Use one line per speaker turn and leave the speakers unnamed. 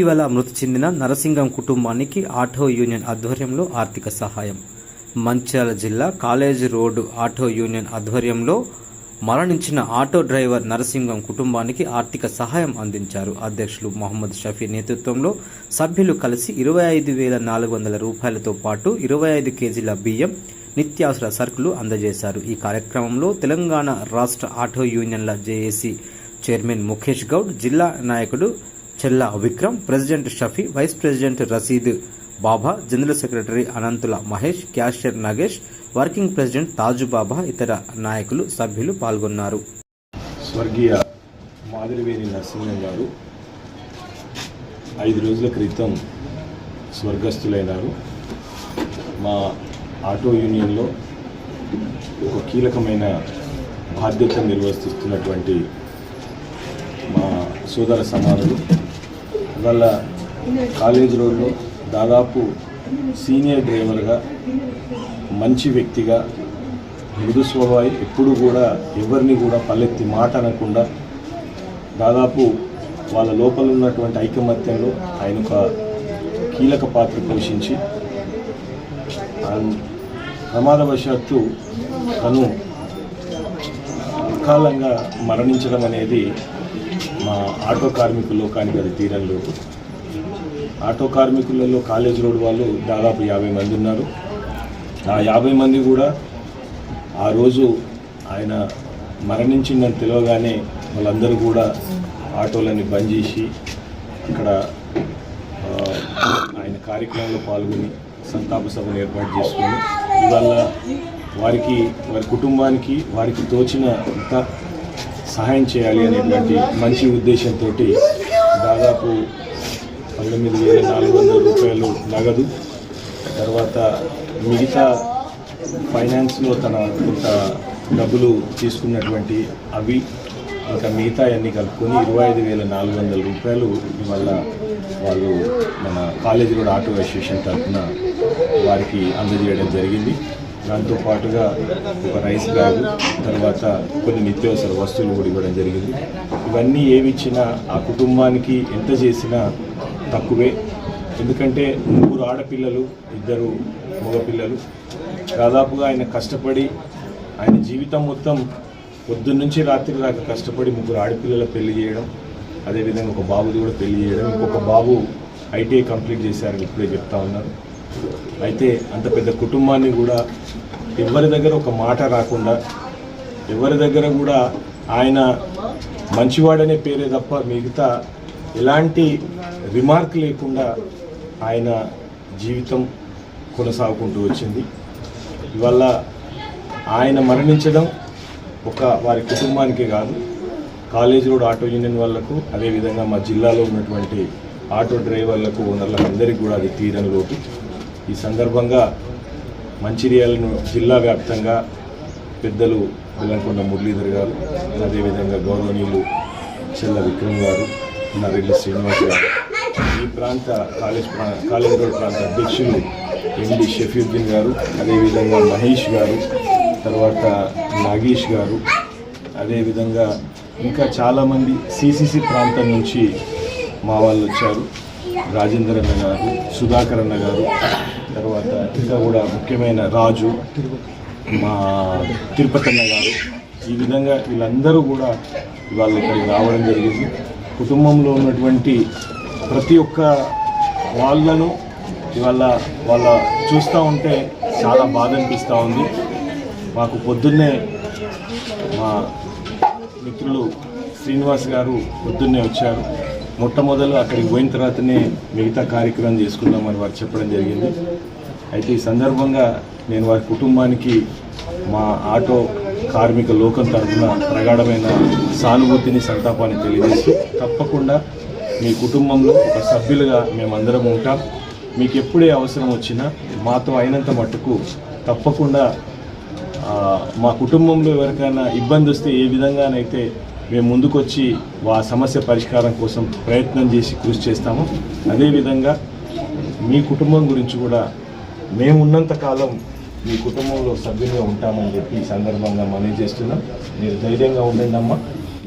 ఇటీవల మృతి చెందిన నరసింగం కుటుంబానికి ఆటో యూనియన్ ఆధ్వర్యంలో ఆర్థిక సహాయం. మంచిర్యాల జిల్లా కాలేజీ రోడ్డు ఆటో యూనియన్ ఆధ్వర్యంలో మరణించిన ఆటో డ్రైవర్ నరసింగం కుటుంబానికి ఆర్థిక సహాయం అందించారు. అధ్యక్షులు మొహమ్మద్ షఫీ నేతృత్వంలో సభ్యులు కలిసి ఇరవై ఐదు వేల నాలుగు వందల రూపాయలతో పాటు ఇరవై ఐదు కేజీల బియ్యం నిత్యావసర సరుకులు అందజేశారు. ఈ కార్యక్రమంలో తెలంగాణ రాష్ట్ర ఆటో యూనియన్ల జేఏసీ చైర్మన్ ముఖేష్ గౌడ్ జిల్లా నాయకుడు Chella Vikram president Shafi vice president Rasheed Baba general secretary Ananthula Mahesh cashier Nagesh working president Taju Baba ఇతర నాయకులు సభ్యులు పాల్గొన్నారు.
స్వర్గీయ మాదిరివేణి నరసింహం గారు ఐదు రోజుల క్రితం స్వర్గస్థులైనారు. మా ఆటో యూనియన్లో ఒక కీలకమైన బాధ్యత నిర్వర్తిస్తున్నటువంటి మా సోదర సమానులు వాళ్ళ కాలేజ్ రోడ్లో దాదాపు సీనియర్ డ్రైవర్గా మంచి వ్యక్తిగా మృదు స్వభావి ఎప్పుడు కూడా ఎవరిని కూడా పల్లెత్తి మాట అనకుండా దాదాపు వాళ్ళ లోపల ఉన్నటువంటి ఐకమత్యంలో ఆయన ఒక కీలక పాత్ర పోషించి ప్రమాదవశాత్తు తను అకాలంగా మరణించడం అనేది మా ఆటో కార్మికుల లోకానికి అది తీరం లోటు. ఆటో కార్మికులలో కాలేజ్ రోడ్ వాళ్ళు దాదాపు యాభై మంది ఉన్నారు. ఆ యాభై మంది కూడా ఆ రోజు ఆయన మరణించిందని తెలియగానే వాళ్ళందరూ కూడా ఆటోలని బంద్ చేసి అక్కడ ఆయన కార్యక్రమంలో పాల్గొని సంతాప సభను ఏర్పాటు చేసుకొని ఇవాళ వారికి వారి కుటుంబానికి వారికి తోచిన సహాయం చేయాలి అనేటువంటి మంచి ఉద్దేశంతో దాదాపు పంతొమ్మిది వేల నాలుగు వందల రూపాయలు నగదు తర్వాత మిగతా ఫైనాన్స్లో తన కొంత డబ్బులు తీసుకున్నటువంటి అవి ఇంకా మిగతా అన్నీ కలుపుకొని ఇరవై ఐదు వేల నాలుగు వందల రూపాయలు ఇవాళ వాళ్ళు మన కాలేజీ రోడ్ ఆటో అసోసియేషన్ తరఫున వారికి అందజేయడం జరిగింది. దాంతో పాటుగా ఒక రైస్ బ్యాగ్ తర్వాత కొన్ని నిత్యావసర వస్తువులు కూడా ఇవ్వడం జరిగింది. ఇవన్నీ ఏవి ఇచ్చినా ఆ కుటుంబానికి ఎంత చేసినా తక్కువే. ఎందుకంటే ముగ్గురు ఆడపిల్లలు ఇద్దరు మగపిల్లలు. దాదాపుగా ఆయన కష్టపడి ఆయన జీవితం మొత్తం పొద్దున్నుంచి రాత్రి దాకా కష్టపడి ముగ్గురు ఆడపిల్లల పెళ్ళి చేయడం అదేవిధంగా ఒక బాబుది కూడా పెళ్ళి చేయడం ఇంకొక బాబు ఐటీఐ కంప్లీట్ చేశారని ఇప్పుడే చెప్తా ఉన్నారు. అయితే అంత పెద్ద కుటుంబాన్ని కూడా ఎవరి దగ్గర ఒక మాట రాకుండా ఎవరి దగ్గర కూడా ఆయన మంచివాడనే పేరే తప్ప మిగతా ఎలాంటి రిమార్క్ లేకుండా ఆయన జీవితం కొనసాగుకుంటూ వచ్చింది. ఇవల్ల ఆయన మరణించడం ఒక వారి కుటుంబానికే కాదు కాలేజ్ రోడ్ ఆటో యూనియన్ వాళ్ళకు అదేవిధంగా మా జిల్లాలో ఉన్నటువంటి ఆటో డ్రైవర్లకు ఓనర్లకు అందరికీ కూడా అది తీరని లోటు. ఈ సందర్భంగా మంచిర్యాలను జిల్లా వ్యాప్తంగా పెద్దలు బెల్లంకొండ మురళీధర్ గారు అదేవిధంగా గౌరవనీయులు చెల్ల విక్రమ్ గారు నరెడ్డి శ్రీనివాస్ గారు ఈ ప్రాంత కాలేజ్ ప్రా కాలేజ్ రోడ్ ప్రాంత అధ్యక్షులు ఎండి షఫీద్దీన్ గారు అదేవిధంగా మహేష్ గారు తర్వాత నాగేష్ గారు అదేవిధంగా ఇంకా చాలామంది సిసిసి ప్రాంతం నుంచి మా వాళ్ళు వచ్చారు. రాజేందర్ అన్న గారు సుధాకర్ అన్న గారు తర్వాత ఇంకా కూడా ముఖ్యమైన రాజు మా తిరుపతి అన్న గారు. ఈ విధంగా వీళ్ళందరూ కూడా వాళ్ళు ఇక్కడికి రావడం జరిగింది. కుటుంబంలో ఉన్నటువంటి ప్రతి ఒక్క వాళ్ళను ఇవాళ వాళ్ళ చూస్తూ ఉంటే చాలా బాధ అనిపిస్తూ ఉంది. మాకు పొద్దున్నే మా మిత్రులు శ్రీనివాస్ గారు పొద్దున్నే వచ్చారు. మొట్టమొదలు అక్కడికి పోయిన తర్వాతనే మిగతా కార్యక్రమం చేసుకుందామని వారు చెప్పడం జరిగింది. అయితే ఈ సందర్భంగా నేను వారి కుటుంబానికి మా ఆటో కార్మిక లోకం తరఫున ప్రగాఢమైన సానుభూతిని సంతాపాన్ని తెలియజేస్తూ తప్పకుండా మీ కుటుంబంలో ఒక సభ్యులుగా మేమందరం ఉంటాం. మీకు ఎప్పుడే అవసరం వచ్చినా మాతో అయినంత మట్టుకు తప్పకుండా మా కుటుంబంలో ఎవరికైనా ఇబ్బంది వస్తే ఏ విధంగానైతే మేము ముందుకొచ్చి ఆ సమస్య పరిష్కారం కోసం ప్రయత్నం చేసి కృషి చేస్తాము. అదేవిధంగా మీ కుటుంబం గురించి కూడా మేము ఉన్నంత కాలం మీ కుటుంబంలో సభ్యులుగా ఉంటామని చెప్పి ఈ సందర్భంగా మనం చేస్తున్నాం. మీరు ధైర్యంగా ఉండండి అమ్మా